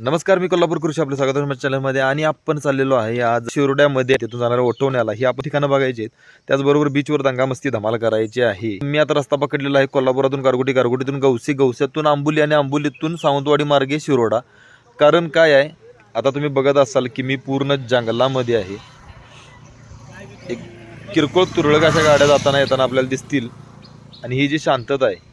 नमस्कार मी कोल्हापूर कृषी. आपलं स्वागत आहे माझ्या चॅनलमध्ये आणि आपण चाललेलो आहे आज शिरोड्यामध्ये. तिथून जाणाऱ्या ओठवण्याला ही आपण ठिकाणं बघायची आहेत. त्याचबरोबर बीचवर दंगामस्ती धमाल करायची आहे. मी आता रस्ता पकडलेला आहे कोल्हापुरातून गारगोटी गारगोटीतून गौसी गौस्यातून आंबोली आणि आंबोलीतून सावंतवाडी मार्गे शिरोडा. कारण काय आहे? आता तुम्ही बघत असाल की मी पूर्ण जंगलामध्ये आहे. एक किरकोळ तुरळक अशा गाड्या जाताना येताना आपल्याला दिसतील. आणि ही जी शांतता आहे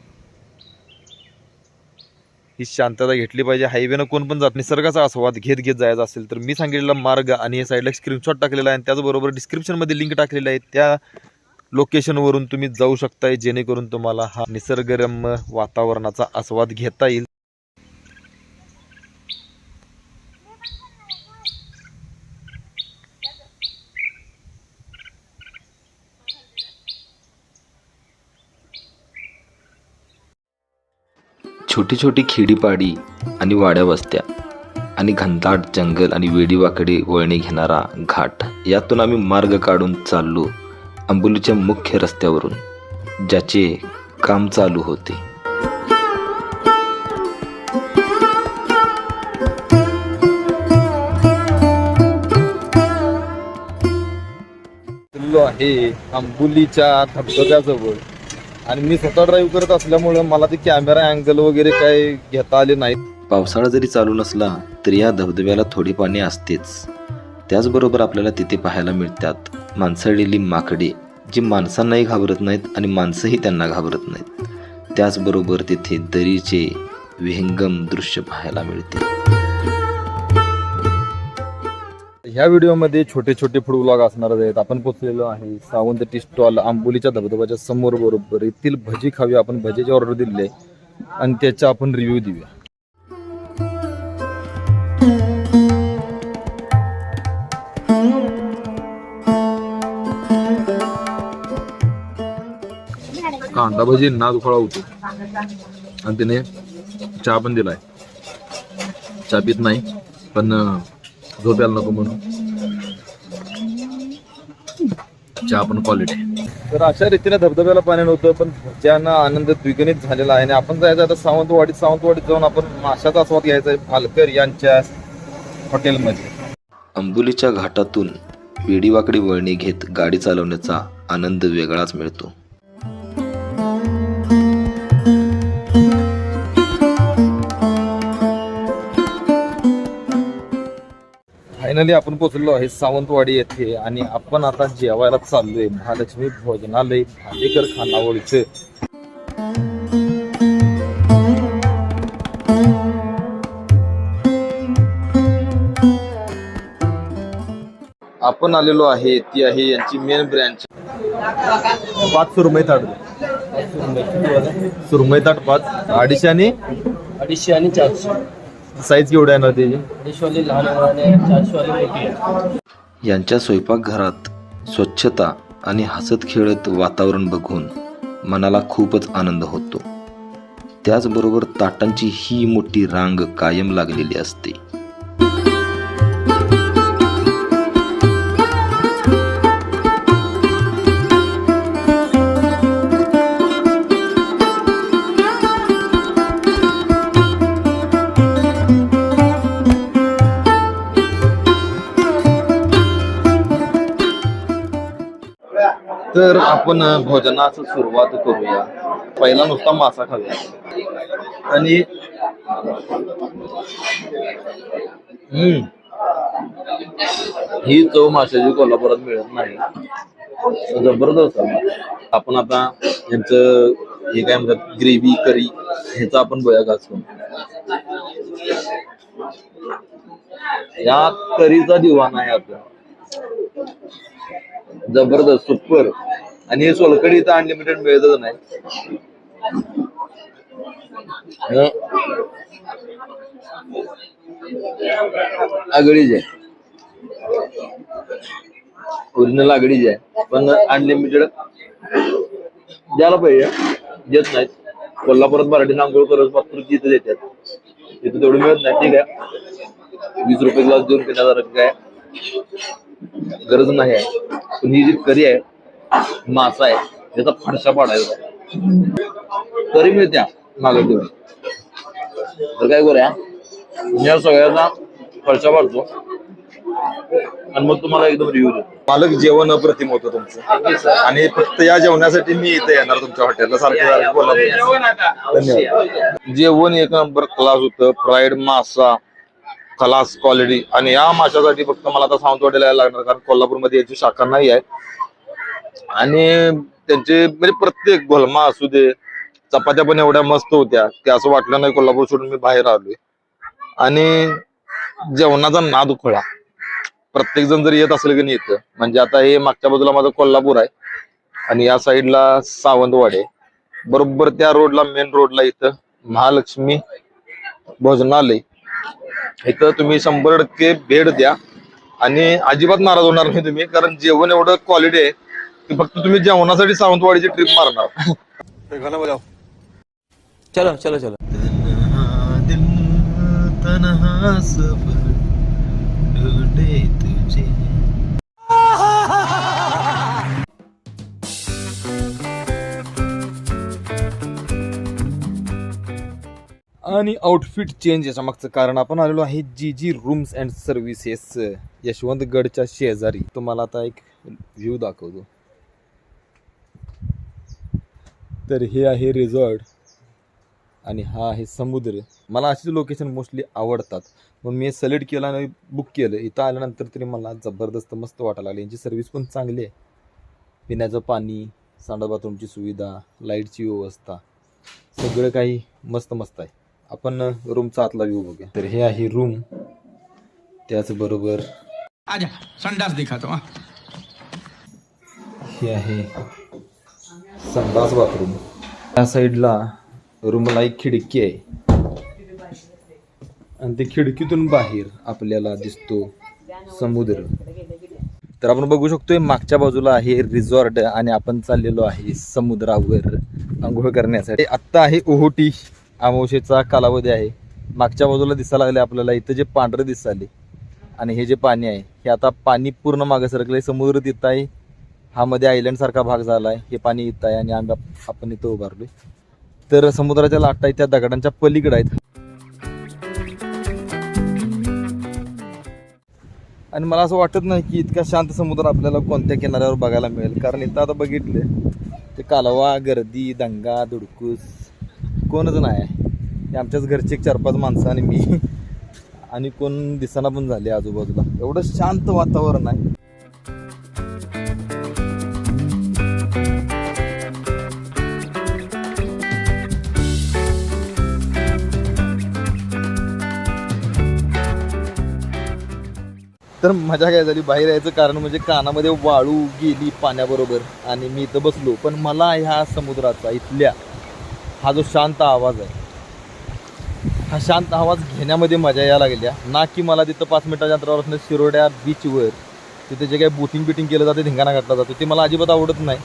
ही शांतता घेतली पाहिजे. हायवेनं कोण पण जात निसर्गाचा आस्वाद घेत घेत जायचा असेल तर मी सांगितलेला मार्ग आणि या साईडला स्क्रीनशॉट टाकलेला आहे आणि त्याचबरोबर डिस्क्रिप्शनमध्ये लिंक टाकलेली आहे. त्या लोकेशनवरून तुम्ही जाऊ शकताय जेणेकरून तुम्हाला हा निसर्गरम्य वातावरणाचा आस्वाद घेता येईल. छोटी छोटी खेडीपाडी आणि वाड्या वस्त्या आणि घनदाट जंगल आणि वेडीवाकडे वळणे घेणारा घाट. यातून आम्ही मार्ग काढून चाललो आंबोलीच्या मुख्य रस्त्यावरून ज्याचे काम चालू होते. आहे आंबोलीच्या धबधब्याजवळ. आणि मी स्वतः ड्राईव्ह करत असल्यामुळं मला ते कॅमेरा अँगल वगैरे काय घेता आले नाहीत पावसाळा जरी चालू नसला तरी या धबधब्याला थोडी पाणी असतेच. त्याचबरोबर आपल्याला तिथे पाहायला मिळतात माणसाळलेली माकडे जी माणसांनाही घाबरत नाहीत आणि माणसंही त्यांना घाबरत नाहीत. त्याचबरोबर तिथे दरीचे विहंगम दृश्य पाहायला मिळते. ह्या व्हिडिओमध्ये छोटे छोटे फूड ब्लॉग असणारच आहेत. आपण पोचलेलो आहे सावंत टी स्टॉल आंबोलीच्या धबधब्याच्या समोर बरोबर. येथील भजी खावी आपण भजीची ऑर्डर दिली आहे. आणि त्याचा आपण रिव्ह्यू देऊया. कांदा भजी ना दुखळा होतो आणि त्याने चहा पण दिलाय. चहा पित नाही पण अं, झोप यायला नको म्हणून. चहा पण क्वालिटी तर अशा रीतीने धबधब्याला पाणी नव्हतं पण ज्यांना आनंद द्विगुणित झालेला आहे. आणि आपण जायचं आता सावंतवाडीत सावंतवाडीत जाऊन आपण माशाचा आस्वाद घ्यायचा आहे भालकर यांच्या हॉटेलमध्ये. अंबुलीच्या घाटातून वेडीवाकडी वळणे घेत गाडी चालवण्याचा आनंद वेगळाच मिळतो. फायनली आपण पोहोचलो आहे सावंतवाडी येथे आणि आपण आता जेवायला चाललोय महालक्ष्मी भोजनालय भालेकर खानावळीचे. आपण आलेलो आहे ती आहे यांची मेन ब्रँच पाच सुरमई ताट. सुरमई ताट पाच. अडीचशे आणि अडीचशे आणि चारशे. साईज केवढ्या येणार त्याची? लहान मोठी आहे. यांच्या स्वयंपाकघरात स्वच्छता आणि हसत खेळत वातावरण बघून मनाला खूपच आनंद होतो. त्याचबरोबर ताटांची ही मोठी रांग कायम लागलेली असते. तर आपण भोजनाचं सुरुवात करूया. पहिला नुसता मासा खाऊया. आणि हम्म. ही चव माशाची कोल्हापुरात मिळत नाही. जबरदस्त आपण आता यांचं हे काय म्हणतात ग्रेव्ही करी ह्याचा आपण बया घासतो या करीचा दिवाना आहे आपला. जबरदस्त सुपर आणि हे सोलकडी तर अनलिमिटेड मिळतच नाही. आगळीच आहे. ओरिजिनल आगळीच आहे. पण अनलिमिटेड द्यायला पाहिजे. देत नाहीत. कोल्हापुरात मराठी आंघोळ करत पात्र तिथे देतात. तिथे तेवढं मिळत नाही. ठीक आहे. वीस रुपये ग्लास देऊन पिण्यासारखं काय? गरज नाही आहे. पण ही जी करी आहे मासा आहे त्याचा फडशा पाडायचा तरी मिळत्या मागं तेवढी तर काय करूया? या सगळ्याचा खर्चा वाढतो आणि मग तुम्हाला एकदम रिव्ह्यू देतो. मालक जेवण अप्रतिम होतं तुमचं. आणि फक्त या जेवणासाठी मी इथे येणार तुमच्या हॉटेलला सारखं सारखं कोल्हापूर धन्यवाद. जेवण एक नंबर क्लास होतं. फ्राईड मासा. खलास क्वालिटी आणि या माशासाठी फक्त मला आता सावंतवाडीला यायला लागणार कारण कोल्हापूरमध्ये याची शाखा नाही आहे. आणि त्यांचे म्हणजे प्रत्येक घोलमा असू दे चपात्या पण एवढ्या मस्त होत्या की असं वाटलं नाही कोल्हापूर सोडून मी बाहेर आलोय. आणि जेवणाचा नाद उखळा. प्रत्येक जण जर येत असेल की नाही येतं म्हणजे आता हे मागच्या बाजूला माझं कोल्हापूर आहे. आणि या साईडला सावंतवाडी. बरोबर त्या रोडला मेन रोडला इथं महालक्ष्मी भोजनालय. इथं तुम्ही शंभर टक्के भेट द्या. आणि अजिबात नाराज होणार नाही तुम्ही कारण जेवण एवढं क्वालिटी आहे की फक्त तुम्ही जेवणासाठी सावंतवाडीची ट्रिप मारणार. ते गाणं बजाव. चलो चलो चलो. दिल तन्हा सफर ढूंढे तुझे. आणि आउटफिट चेंज याच्या मागचं कारण आपण आलेलो आहे G G rooms and services यशवंतगडच्या शेजारी. तुम्हाला आता एक व्ह्यू दाखवतो. तर हे आहे रिझॉर्ट आणि हा आहे समुद्र. मला अशीच लोकेशन मोस्टली आवडतात. मग मी सिलेक्ट केलं आणि बुक केलं. इथं आल्यानंतर तरी मला जबरदस्त मस्त वाटायला लागली. यांची सर्व्हिस पण चांगली आहे. पिण्याचं पाणी सांडा बाथरूमची सुविधा लाईटची व्यवस्था सगळं काही मस्त मस्त आहे. आपण रूमचा आतला व्ह्यू बघूया. तर हे आहे रूम त्याचबरोबर आजा संडास दिखाता हूँ. हे आहे संडास बाथरूम त्या साईडला रूमला एक खिडकी आहे. आणि ते खिडकीतून बाहेर आपल्याला दिसतो समुद्र. तर आपण बघू शकतोय मागच्या बाजूला आहे रिसॉर्ट आणि आपण चाललेलो आहे समुद्रावर. आंघोळ करण्यासाठी. आत्ता आहे ओहोटी. अमावशेचा कालावधी आहे. मागच्या बाजूला दिसायला लागले आपल्याला. इथं जे पांढरं दिसाले आणि हे जे पाणी आहे हे आता पाणी पूर्ण मागं सरकलंय. समुद्र तिथं आहे. हा मध्ये आयलंडसारखा भाग झाला आहे हे पाणी इथं आहे आणि आम्ही आपण इथं उभारलो तर समुद्राच्या लाटा आहेत. त्या दगडांच्या पलीकडे आहेत. आणि मला असं वाटत नाही की इतका शांत समुद्र आपल्याला कोणत्या किनाऱ्यावर बघायला मिळेल. कारण इथं आता बघितलं ते कालवा गर्दी दंगा धुडकूस कोणच नाही. आहे आमच्याच घरचे एक चार पाच माणसं आणि मी. आणि कोण दिसाना पण झाले आजूबाजूला. एवढं शांत वातावरण आहे. तर मजा काय झाली? बाहेर यायचं कारण म्हणजे कानामध्ये वाळू गेली पाण्याबरोबर. आणि मी इथं बसलो. पण मला ह्या समुद्राचा इथल्या हा जो शांत आवाज आहे. हा शांत आवाज घेण्यामध्ये मजा यायला लागल्या ना की मला तिथं पाच मिनिटाच्या अंतरावर असणं शिरोड्या बीचवर तिथे जे काही बोटिंग बिटिंग केलं जाते धिंगाणा घातला जातो ते मला अजिबात आवडत नाही.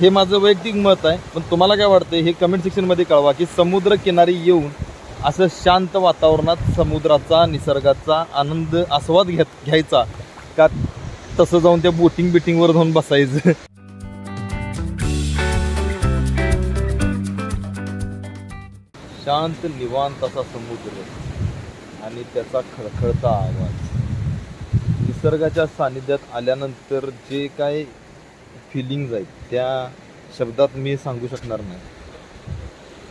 हे माझं वैयक्तिक मत आहे पण तुम्हाला काय वाटतं हे कमेंट सेक्शनमध्ये कळवा की समुद्र किनारी येऊन असं शांत वातावरणात समुद्राचा निसर्गाचा आनंद आस्वाद घेत घ्यायचा का? तसं जाऊन त्या बोटिंग बिटिंगवर जाऊन बसायचं. शांत निवांत असा समुद्र. आणि त्याचा खळखळता आवाज. निसर्गाच्या सानिध्यात आल्यानंतर जे काय फिलिंग्ज आहेत त्या शब्दात मी सांगू शकणार नाही.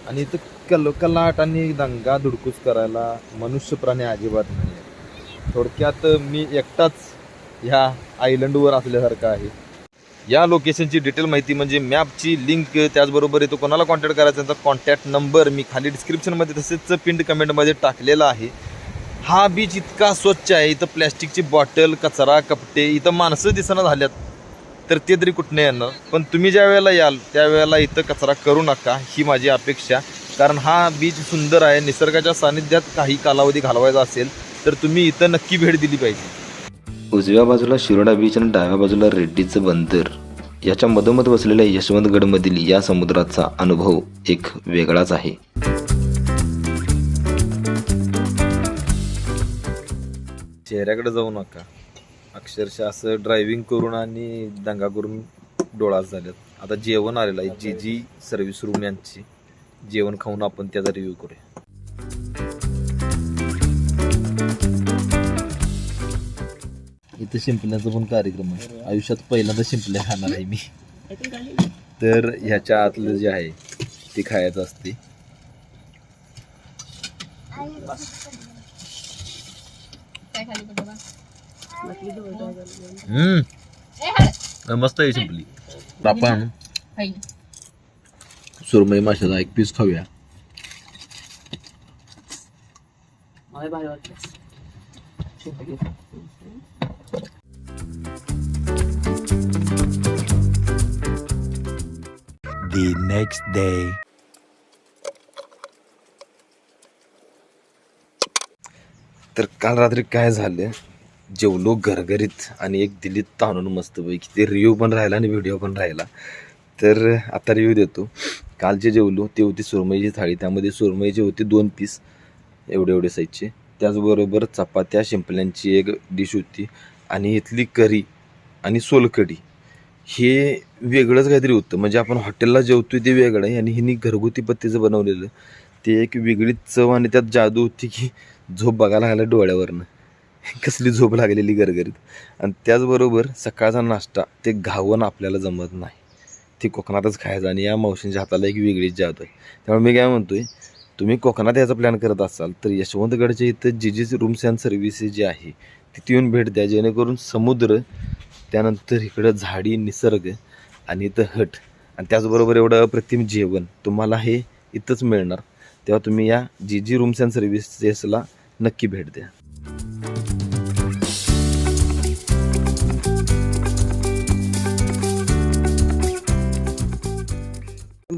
आणि इथं कल कलाट आणि दंगा धुडकूस करायला मनुष्य प्राणी अजिबात नाही आहे थोडक्यात मी एकटाच ह्या आयलंडवर असल्यासारखा आहे. या लोकेशनची डिटेल माहिती म्हणजे मॅपची लिंक त्याचबरोबर येतो. कोणाला कॉन्टॅक्ट करायचा त्यांचा कॉन्टॅक्ट नंबर मी खाली डिस्क्रिप्शनमध्ये तसेच पिंड कमेंटमध्ये टाकलेला आहे. हा बीच इतका स्वच्छ आहे इथं प्लॅस्टिकची बॉटल कचरा कपटे इथं माणसं दिसणं झाल्यात तर ते तरी कुठनं येणार? पण तुम्ही ज्या वेळेला याल त्यावेळेला इथं कचरा करू नका ही माझी अपेक्षा. कारण हा बीच सुंदर आहे निसर्गाच्या सानिध्यात काही कालावधी घालवायचा असेल तर तुम्ही इथं नक्की भेट दिली पाहिजे. उजव्या बाजूला शिरोडा बीच आणि डाव्या बाजूला रेड्डीचं बंदर. याच्या मधोमध बसलेल्या यशवंतगडमधील या समुद्राचा अनुभव एक वेगळाच आहे. चेहऱ्याकडे जाऊ नका. अक्षरशः असं ड्रायव्हिंग करून आणि दंगा करून डोळाच झाल्यात आता जेवण आलेलं आहे. जी जी सर्व्हिस रूम यांची. जेवण खाऊन आपण त्याचा रिव्ह्यू करूया. इथं शिंपल्याचा पण कार्यक्रम आहे. आयुष्यात पहिल्यांदा शिंपल्या खाणार आहे मी. तर ह्याच्या आतलं जे आहे ते खायचं असते. हम्म. मस्त आहे शिंपली. आपण सुरमई माशाचा एक पीस खाऊया. मला भारी वाटलं. The next day. तर काल रात्री काय झालं? जेवलो घरघरीत आणि एक दिल्लीत ताणून मस्तपैकी. ते रिव्ह्यू पण राहिला आणि व्हिडिओ पण राहिला. तर आता रिव्ह्यू देतो. काल जे जेवलो ते होती सुरमईची थाळी. त्यामध्ये सुरमईचे होते दोन पीस एवढे एवढे साईजचे त्याचबरोबर चपात्या शिंपल्यांची एक डिश होती. आणि इथली करी आणि सोलकढी. हे वेगळंच काहीतरी होतं. म्हणजे आपण हॉटेलला जेवतो ते वेगळं आहे आणि हिनी घरगुती पत्तीचं बनवलेलं. ते एक वेगळीच चव आणि त्यात जादू होती की झोप बघायला लागला डोळ्यावरनं. कसली झोप लागलेली गरगरीत आणि त्याचबरोबर सकाळचा नाश्ता ते घावण आपल्याला जमत नाही. ते कोकणातच खायचं आणि या मावशींच्या हाताला एक वेगळीच जादू आहे. त्यामुळे मी काय म्हणतो आहे तुम्ही कोकणात याचा प्लॅन करत असाल तर यशवंतगडच्या इथं G G rooms and services जी आहे तिथे येऊन भेट द्या. जेणेकरून समुद्र त्यानंतर इकडं झाडी निसर्ग आणि इथं हट. आणि त्याचबरोबर एवढं अप्रतिम जेवण तुम्हाला हे इथंच मिळणार. तेव्हा तुम्ही या जी जी रूम्स अँड सर्व्हिसेसला नक्की भेट द्या.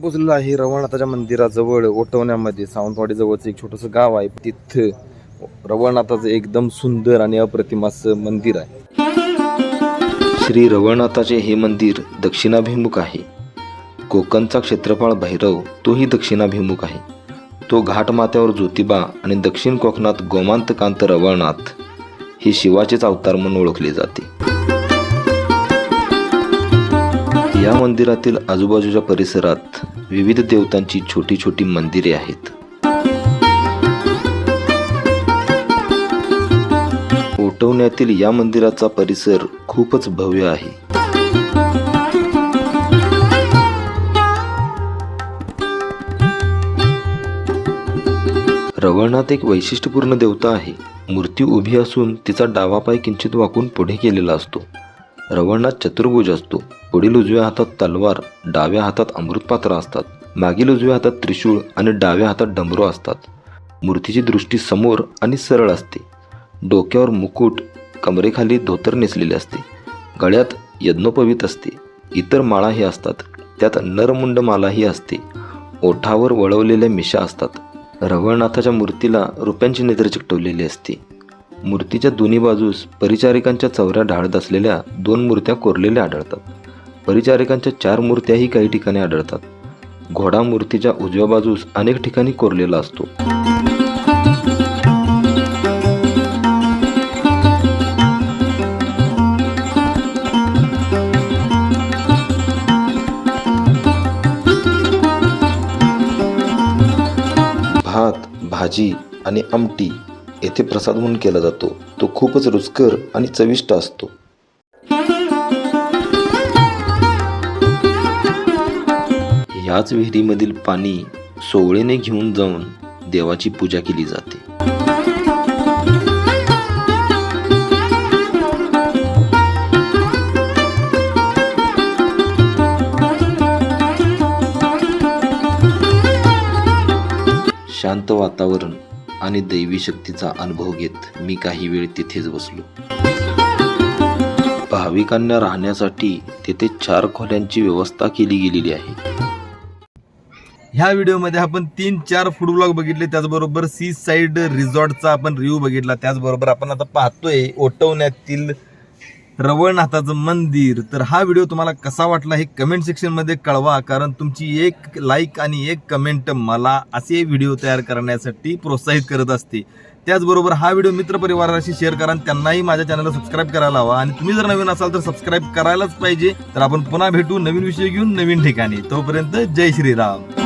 पोचलेलो आहे रवळनाथाच्या मंदिराजवळ ओटवण्यामध्ये. सावंतवाडीजवळचं एक छोटंसं गाव आहे. तिथं रवळनाथाचं एकदम सुंदर आणि अप्रतिम असं मंदिर आहे. श्री रवळनाथाचे हे मंदिर दक्षिणाभिमुख आहे. कोकणचा क्षेत्रफळ भैरव तोही दक्षिणाभिमुख आहे. तो घाटमाथ्यावर ज्योतिबा आणि दक्षिण कोकणात गोमांतकांत रवळनाथ हे शिवाचेच अवतार म्हणून ओळखले जाते. या मंदिरातील आजूबाजूच्या परिसरात विविध देवतांची छोटी छोटी मंदिरे आहेत. उठवण्यातील या मंदिराचा परिसर खूपच भव्य आहे. रवळनाथ एक वैशिष्ट्यपूर्ण देवता आहे. मूर्ती उभी असून तिचा डावा पाय किंचित वाकून पुढे केलेला असतो. रवळनाथ चतुर्भुज असतो. पुढील उजव्या हातात तलवार डाव्या हातात अमृतपात्र असतात. मागील उजव्या हातात त्रिशूळ आणि डाव्या हातात डमरू असतात. मूर्तीची दृष्टी समोर आणि सरळ असते. डोक्यावर मुकुट कमरेखाली धोतर नेसलेले असते. गळ्यात यज्ञोपवीत असते. इतर माळाही असतात. त्यात नरमुंड मालाही असते. ओठावर वळवलेल्या मिशा असतात. रवळनाथाच्या मूर्तीला रुपयांची नेत्र चिकटवलेली असते. मूर्तीच्या दोन्ही बाजूस परिचारिकांच्या चौऱ्या ढाळत असलेल्या दोन मूर्त्या कोरलेल्या आढळतात. परिचारिकांच्या चार मूर्त्याही काही ठिकाणी आढळतात. घोडा मूर्तीच्या उजव्या बाजूस अनेक ठिकाणी कोरलेला असतो. भाजी आणि आमटी येथे प्रसाद म्हणून केला जातो. तो खूपच रुचकर आणि चविष्ट असतो. याच विहिरीमधील पाणी सोवळेने घेऊन जाऊन देवाची पूजा केली जाते. शांत वातावरण आणि दैवी शक्तीचा अनुभव घेत मी काही वेळ तिथेच बसलो. भाविकांना राहण्यासाठी तेथे चार खोल्यांची व्यवस्था केली गेलेली आहे. ह्या व्हिडिओमध्ये आपण तीन चार फूड ब्लॉग बघितले त्याचबरोबर सी साईड रिसॉर्टचा आपण रिव्ह्यू बघितला त्याचबरोबर आपण आता पाहतोय ओटवण्यातील रवळनाथाचं मंदिर. तर हा व्हिडिओ तुम्हाला कसा वाटला हे कमेंट सेक्शनमध्ये कळवा कारण तुमची एक लाईक आणि एक कमेंट मला असे व्हिडिओ तयार करण्यासाठी प्रोत्साहित करत असते. त्याचबरोबर हा व्हिडिओ मित्रपरिवाराशी शेअर करा त्यांनाही माझ्या चॅनलला सबस्क्राईब करायला हवा. आणि तुम्ही जर नवीन असाल तर सबस्क्राईब करायलाच पाहिजे. तर आपण पुन्हा भेटू नवीन विषय घेऊन नवीन ठिकाणी. तोपर्यंत जय श्रीराम.